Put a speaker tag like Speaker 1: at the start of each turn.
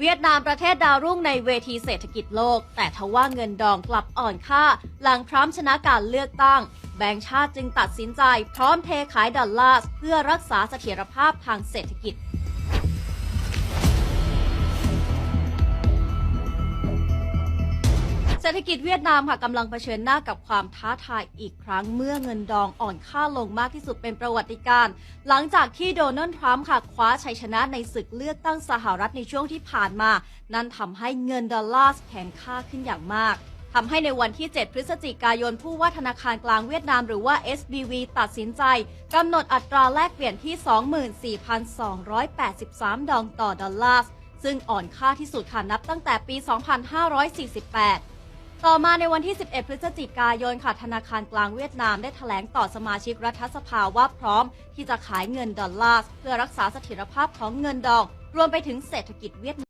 Speaker 1: เวียดนามประเทศดาวรุ่งในเวทีเศรษฐกิจโลก แต่ทว่าเงินดองกลับอ่อนค่า หลังทรัมป์ชนะการเลือกตั้ง แบงก์ชาติจึงตัดสินใจ พร้อมเทขายดอลลาร์เพื่อรักษาเสถียรภาพทางเศรษฐกิจ ศรษฐกิจเวียดนามค่ะกำลังเผชิญหน้ากับความท้าทายอีกครั้งเมื่อเงินดองอ่อนค่าลงมากที่สุดเป็นประวัติการณ์หลังจากที่โดนัลด์ทรัมป์ค่ะ คว้าชัยชนะในศึกเลือกตั้งสหรัฐในช่วงที่ผ่านมา นั่นทำให้เงินดอลลาร์แข็งค่าขึ้นอย่างมากทำให้ในวันที่ 7 พฤศจิกายน ผู้ว่าธนาคารกลางเวียดนามหรือว่า SBV ตัดสินใจกำหนดอัตราแลกเปลี่ยนที่ 24,283 ดองต่อดอลลาร์ซึ่งอ่อนค่าที่สุดค่ะนับตั้งแต่ปี 2548 ต่อมาในวันที่ 11 พฤศจิกายนค่ะ ธนาคารกลางเวียดนามได้แถลงต่อสมาชิกรัฐสภาว่าพร้อม ที่จะขายเงินดอลลาร์เพื่อรักษาเสถียรภาพของเงินดอง รวมไปถึงเศรษฐกิจเวียดนาม